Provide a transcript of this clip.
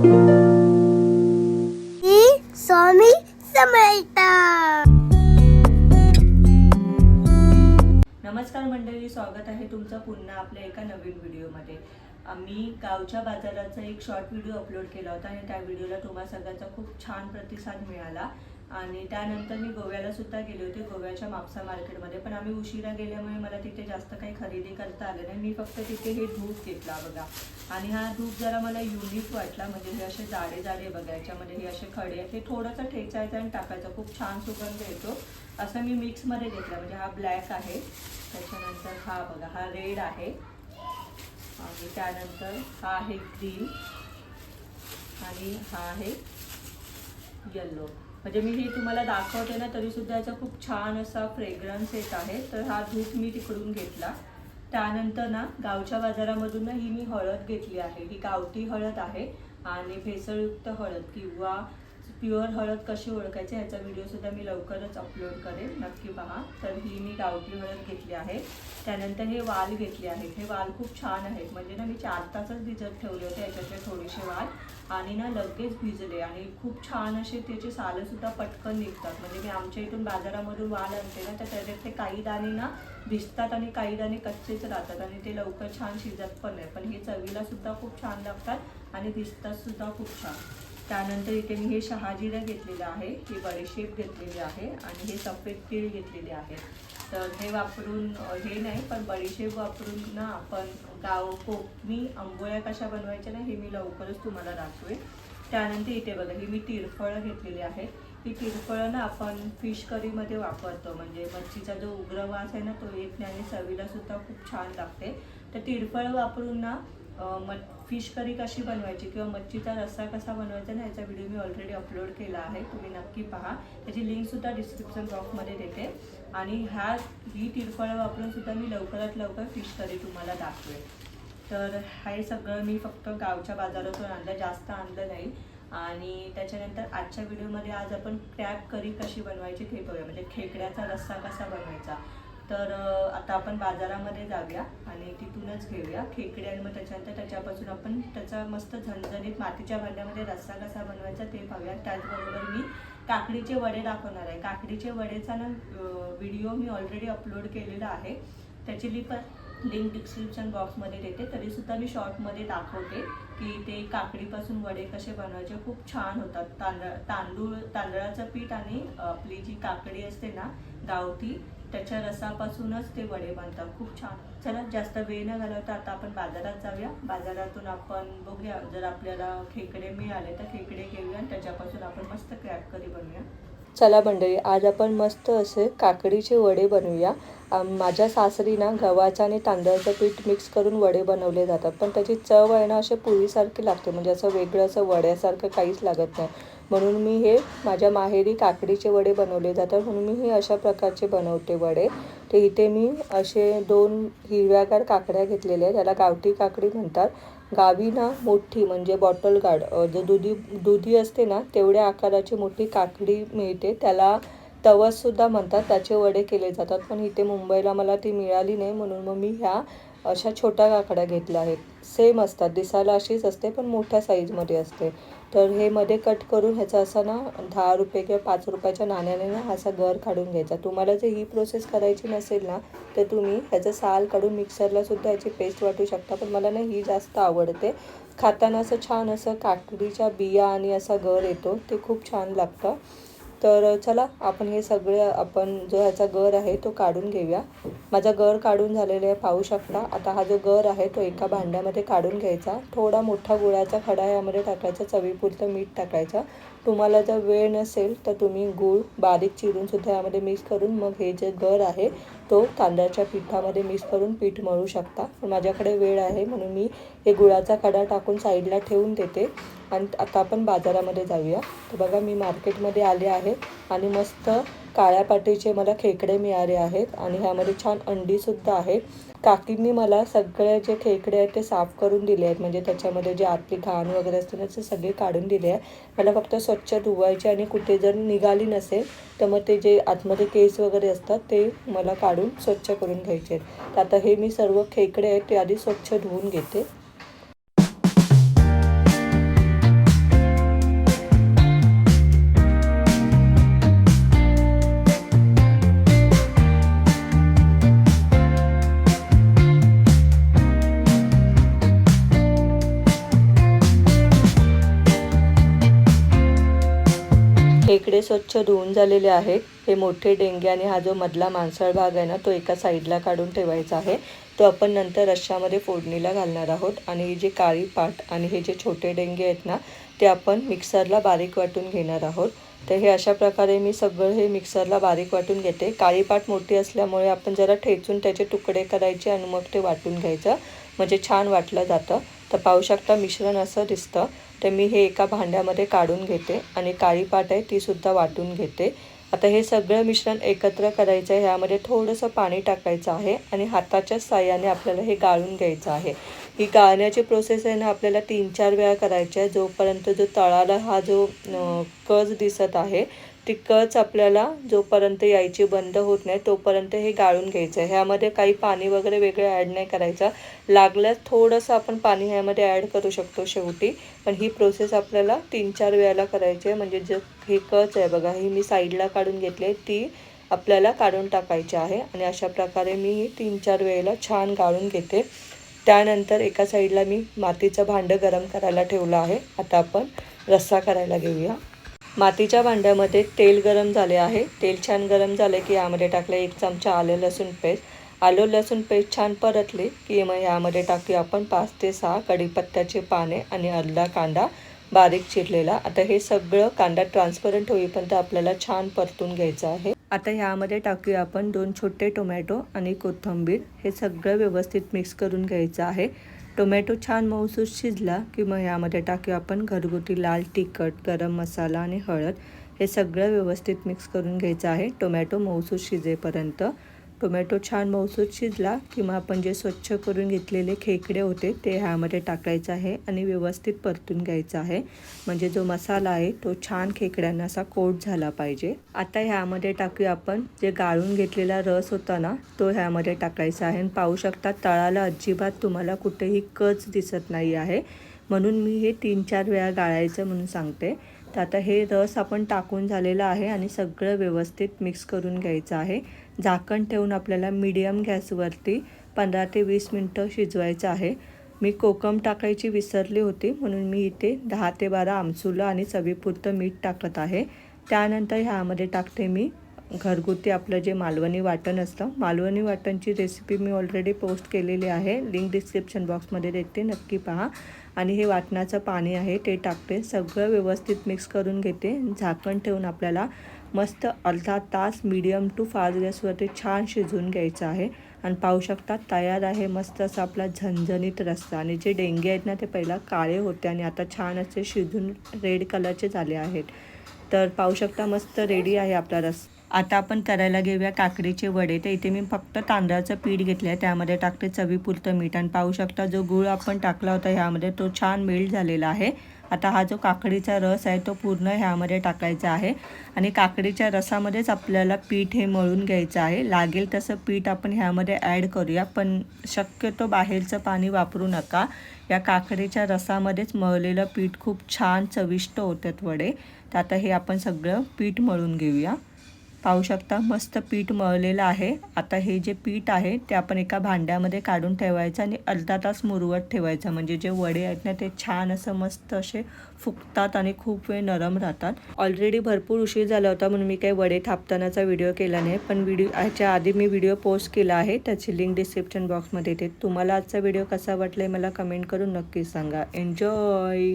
ही स्वामी समर्थ. नमस्कार मंडळी स्वागत आहे तुमचं पुन्हा आपल्या एका नवीन व्हिडिओमध्ये. आम्ही गावच्या बाजाराचा एक शॉर्ट व्हिडिओ अपलोड केला होता आणि त्या व्हिडिओला तुम्हा सगळ्यांचा खूप छान प्रतिसाद मिळाला. आणि त्यानंतर मी गोव्याला सुद्धा गेले होते गोव्याच्या मापसा मार्केटमध्ये. पण आम्ही उशिरा गेल्यामुळे मला तिथे जास्त काही खरेदी करता आलं नाही. मी फक्त तिथे हे धूप घेतला बघा. आणि हा धूप जरा मला युनिक वाटला. म्हणजे हे असे जाडे जाडे बघा याच्यामध्ये हे असे खडे आहेत. हे थोडंसं ठेचायचं आणि टाकायचं. खूप छान सुगंध येतो. असं मी मिक्समध्ये घेतला. म्हणजे हा ब्लॅक आहे. त्याच्यानंतर हा बघा हा रेड आहे. आणि त्यानंतर हा आहे ग्रीन आणि हा आहे येल्लो म्हणजे मी हे तुम्हाला दाखवते ना तरीसुद्धा याचा खूप छान असा फ्रेग्रन्स येत आहे. तर हा धूप मी तिकडून घेतला. त्यानंतर ना गावच्या बाजारामधून ना ही मी हळद घेतली आहे. ही गावठी हळद आहे आणि भेसळयुक्त हळद किंवा प्युअर हळद कशी ओळखायची ह्याचा व्हिडिओसुद्धा मी लवकरच अपलोड करेन. नक्की पहा. तर ही मी गावठी हळद घेतली आहे. त्यानंतर हे वाल घेतले आहेत. हे वाल खूप छान आहेत. म्हणजे ना मी चार तासच भिजत ठेवले होते याच्यातले थोडेसे वाल आणि ना लगेच भिजले आणि खूप छान असे त्याचे सालंसुद्धा पटकन निघतात. म्हणजे मी आमच्या इथून बाजारामधून वाल आणते ना तर त्याच्यातले काही दाणे ना भिजतात आणि काही दाणे कच्चेच राहतात आणि ते लवकर छान शिजत पण नाही. पण हे चवीला सुद्धा खूप छान लागतात आणि दिसतात सुद्धा खूप छान. त्यानंतर इथे मी हे शहाजीरं घेतलेलं आहे ही बडीशेप घेतलेली आहे आणि हे सफेद तीळ घेतलेले आहे. तर हे वापरून हे नाही पण बडीशेप वापरून ना आपण गाव कोकणी आंबोळ्या कशा बनवायच्या ना हे मी लवकरच तुम्हाला दाखवेन. त्यानंतर इथे बघा ही मी तिरफळं घेतलेली आहे. ही तिरफळं ना आपण फिश करीमध्ये वापरतो म्हणजे मच्छीचा जो उग्र वास आहे ना तो येत नाही आणि चवीला सुद्धा खूप छान लागते. तर तिरफळ वापरून ना म फिश करी कशी बनवायची किंवा मच्छीचा रस्सा कसा बनवायचा ना याचा व्हिडिओ मी ऑलरेडी अपलोड केला आहे. तुम्ही नक्की पहा. त्याची लिंकसुद्धा डिस्क्रिप्शन बॉक्समध्ये देते. आणि ह्या ही तिरफळं वापरून सुद्धा मी लवकरात लवकर फिश करी तुम्हाला दाखवेल. तर हे सगळं मी फक्त गावच्या बाजारातून आणलं. जास्त आणलं नाही. आणि त्याच्यानंतर आजच्या व्हिडिओमध्ये आज आपण क्रॅप करी कशी बनवायची ते बघूया. म्हणजे खेकड्याचा रस्सा कसा बनवायचा. तर आता आपण बाजारामध्ये जाऊया आणि तिथूनच घेऊया. खेकडे आणि मग त्याच्यानंतर त्याच्यापासून आपण त्याचा मस्त झणझणीत मातीच्या भांड्यामध्ये रस्सा कसा बनवायचा ते पाहूया. त्याचबरोबर मी काकडीचे वडे दाखवणार आहे. काकडीचे वडेचा ना व्हिडिओ मी ऑलरेडी अपलोड केलेला आहे. त्याची लिप लिंक डिस्क्रिप्शन बॉक्समध्ये देते. तरीसुद्धा मी शॉर्टमध्ये दाखवते की ते काकडीपासून वडे कसे बनवायचे. खूप छान होतात. तांदळ तांदूळ तांदळाचं पीठ आणि आपली जी काकडी असते ना गावठी त्याच्या रसापासूनच ते वडे बनतात. खूप छान. चला जास्त वेळ न घालवता आता आपण बाजारात जाऊया. बाजारातून आपण बघूया. जर आपल्याला खेकडे मिळाले तर खेकडे घेऊया आणि त्याच्यापासून आपण मस्त क्रॅक करी बनवूया. चला मंडळी आज आपण मस्त असे काकडीचे वडे बनवूया. माझ्या सासरी ना गव्हाचं आणि तांदळाचं पीठ मिक्स करून वडे बनवले जातात. पण त्याची चव आहे ना असे पुरीसारखी लागते. म्हणजे असं वेगळं असं वड्यासारखं काहीच लागत नाही. म्हणून मी हे माझ्या माहेरी काकडीचे वडे बनवले जातात. म्हणून मी हे अशा प्रकारचे बनवते वडे. तर इथे मी असे दोन हिरव्यागार काकड्या घेतलेल्या आहेत. त्याला गावठी काकडी म्हणतात. गावी ना मोठी म्हणजे बॉटल गार्ड जे जो दुधी दुधी असते ना तेवढ्या आकाराची मोठी काकडी मिळते. त्याला तवससुद्धा म्हणतात. त्याचे वडे केले जातात. पण इथे मुंबईला मला ती मिळाली नाही. म्हणून मग मी ह्या अशा छोट्या काकड्या घेतल्या आहेत. सेम असतात. दिसायला अशीच असते पण मोठ्या साईजमध्ये असते. तर हे मध्ये कट करून ह्याचा असा ना दहा रुपये किंवा पाच रुपयाच्या नाण्याने ना असा गर काढून घ्यायचा. तुम्हाला जर ही प्रोसेस करायची नसेल ना तर तुम्ही ह्याचं साल काढून मिक्सरला सुद्धा याची पेस्ट वाटू शकता. पण मला ना ही जास्त आवडते. खाताना असं छान असं काकडीच्या बिया आणि असा गर येतो ते खूप छान लागतं. तर चला आपण हे सगळे आपण जो ह्याचा गर आहे तो काढून घेऊया. माझा गर काढून झालेला आहे पाहू शकता. आता हा जो गर आहे तो एका भांड्यामध्ये काढून घ्यायचा. थोडा मोठा गुळाचा खडा यामध्ये टाकायचा चवीपुरतं मीठ टाकायचं. तुम्हाला जर वेळ नसेल तर तुम्ही गूळ बारीक चिरून सुद्धा यामध्ये मिक्स करून मग हे जे गर आहे तो तांदळाच्या पिठामध्ये मिक्स करून पीठ मळू शकता. पण माझ्याकडे वेळ आहे म्हणून मी हे गुळाचा खडा टाकून साईडला ठेवून देते. आणि आता आपण बाजारामध्ये जाऊया. तर बघा मी मार्केटमध्ये आले आहे आणि मस्त काळ्या पाटीचे मला खेकडे मिळाले आहेत आणि ह्यामध्ये छान अंडीसुद्धा आहे काकींनी मला सगळे जे खेकडे आहेत ते साफ करून दिले आहेत. म्हणजे त्याच्यामध्ये जे आतली घाण वगैरे असते ना ते सगळे काढून दिले आहे मला फक्त स्वच्छ धुवायचे आणि कुठे जर निघाली नसेल तर मग ते जे आतमध्ये केस वगैरे असतात ते मला काढून स्वच्छ करून घ्यायचे आहेत. तर आता हे मी सर्व खेकडे आहेत ते आधी स्वच्छ धुवून घेते. खेकडे स्वच्छ धुवून झालेले आहेत. हे मोठे डेंगे आणि हा जो मधला मांसळ भाग आहे ना तो एका साईडला काढून ठेवायचा आहे. तो आपण नंतर रश्श्यामध्ये फोडणीला घालणार आहोत. आणि ही जी काळी पाट आणि हे जे छोटे डेंगे आहेत ना ते आपण मिक्सरला बारीक वाटून घेणार आहोत. तर हे अशा प्रकारे मी सगळं हे मिक्सरला बारीक वाटून घेते. काळी पाट मोठी असल्यामुळे आपण जरा ठेचून त्याचे तुकडे करायचे आणि मग ते वाटून घ्यायचं. म्हणजे छान वाटलं जातं. तर पाहू शकता मिश्रण असं दिसतं. तर मी हे एका भांड्यामध्ये काढून घेते आणि काळी पाट आहे तीसुद्धा वाटून घेते. आता हे सगळं मिश्रण एकत्र करायचं आहे. ह्यामध्ये थोडंसं पाणी टाकायचं आहे आणि हाताच्या साह्याने आपल्याला हे गाळून घ्यायचं आहे. ही गाळण्याची प्रोसेस आहे ना आपल्याला तीन चार वेळा करायची आहे. जोपर्यंत जो तळाला हा जो कज दिसत आहे ती कच आपल्याला जोपर्यंत यायची बंद होत नाही तोपर्यंत हे गाळून घ्यायचं. आहे ह्यामध्ये काही पाणी वगैरे वेगळं ॲड नाही करायचं. लागल्यास थोडंसं आपण पाणी ह्यामध्ये ॲड करू शकतो शेवटी. पण ही प्रोसेस आपल्याला तीन चार वेळाला करायची आहे. म्हणजे जे ही कच आहे बघा ही मी साईडला काढून घेतली आहे. ती आपल्याला काढून टाकायची आहे. आणि अशा प्रकारे मी ही तीन चार वेळेला छान गाळून घेते. त्यानंतर एका साईडला मी मातीचं भांडं गरम करायला ठेवलं आहे. आता आपण रस्सा करायला घेऊया. मातीच्या भांड्यामध्ये तेल गरम झाले आहे. तेल छान गरम झाले की यामध्ये टाकले एक चमचा आलं लसूण पेस्ट. आलं लसूण पेस्ट छान परतली की मग यामध्ये टाकू आपण पाच ते सहा कढीपत्त्याचे पाने आणि अर्धा कांदा बारीक चिरलेला. आता हे सगळं कांदा ट्रान्सपरंट होईपर्यंत आपल्याला छान परतून घ्यायचं आहे. आता यामध्ये टाकूया आपण दोन छोटे टोमॅटो आणि कोथिंबीर. हे सगळं व्यवस्थित मिक्स करून घ्यायचं आहे. टोमॅटो छान मऊसूत शिजला की मग यामध्ये टाकू आपण घरगुती लाल तिखट गरम मसाला आणि हळद. हे सगळं व्यवस्थित मिक्स करून घ्यायचं आहे. टोमॅटो मऊसूत शिजेपर्यंत. टोमॅटो छान मऊसूत शिजला किंवा आपण जे स्वच्छ करून घेतलेले खेकडे होते ते ह्यामध्ये टाकायचं आहे आणि व्यवस्थित परतून घ्यायचं आहे. म्हणजे जो मसाला आहे तो छान खेकड्यांना असा कोट झाला पाहिजे. आता ह्यामध्ये टाकूया आपण. जे गाळून घेतलेला रस होता ना तो ह्यामध्ये टाकायचा आहे. आणि पाहू शकता तळाला अजिबात तुम्हाला कुठेही कच दिसत नाही आहे. म्हणून मी हे तीन चार वेळा गाळायचं म्हणून सांगते. तर आता हे रस आपण टाकून झालेलं आहे आणि सगळं व्यवस्थित मिक्स करून घ्यायचं आहे. झाकण ठेवून आपल्याला मीडियम गॅसवरती पंधरा ते वीस मिनटं शिजवायचं आहे. मी कोकम टाकायची विसरली होती म्हणून मी इथे दहा ते बारा आमसुलं आणि चवीपुरतं मीठ टाकत आहे. त्यानंतर ह्यामध्ये टाकते मी घरगुती आपलं जे मालवणी वाटण असतं. मालवणी वाटणची रेसिपी मी ऑलरेडी पोस्ट केलेली आहे. लिंक डिस्क्रिप्शन बॉक्समध्ये देते नक्की पहा. आणि हे वाटणाचं पाणी आहे ते टाकते. सगळं व्यवस्थित मिक्स करून घेते. झाकण ठेवून आपल्याला मस्त अर्धा तास मीडियम टू फास्ट गॅसवरती छान शिजवून घ्यायचं आहे. आणि पाहू शकता तयार आहे मस्त असा आपला झणझणीत रस्सा. आणि जे डेंगे आहेत ना ते पहिला काळे होते आणि आता छान असे शिजून रेड कलरचे झाले आहेत. तर पाहू शकता मस्त रेडी आहे आपला रस आता आपण करायला घेऊया काकडीचे वडे. तर इथे मी फक्त तांदळाचं पीठ घेतलं आहे. त्यामध्ये टाकते चवीपुरतं मीठ. आणि पाहू शकता जो गूळ आपण टाकला होता ह्यामध्ये तो छान मेल्ट झालेला आहे. आता हा जो काकडीचा रस आहे तो पूर्ण ह्यामध्ये टाकायचा आहे. आणि काकडीच्या रसामध्येच आपल्याला पीठ हे मळून घ्यायचं आहे. लागेल तसं पीठ आपण ह्यामध्ये ॲड करूया पण शक्यतो बाहेरचं पाणी वापरू नका. या काकडीच्या रसामध्येच मळलेलं पीठ खूप छान चविष्ट होतात वडे तर आता हे आपण सगळं पीठ मळून घेऊया. पाहू शकता मस्त पीठ मळलेलं आहे. आता हे जे पीठ आहे ते आपण एका भांड्यामध्ये काढून ठेवायचं आणि अर्धा तास मुरवत ठेवायचं. म्हणजे जे वडे आहेत ना ते छान असं मस्त असे फुगतात आणि खूप वेळ नरम राहतात. ऑलरेडी भरपूर उशीर झाला होता म्हणून मी काही वडे थापतानाचा व्हिडिओ केला नाही. पण व्हिडिओ ह्याच्या आधी मी व्हिडिओ पोस्ट केला आहे. त्याची लिंक डिस्क्रिप्शन बॉक्समध्ये येते. तुम्हाला आजचा व्हिडिओ कसा वाटला मला कमेंट करून नक्की सांगा. एन्जॉय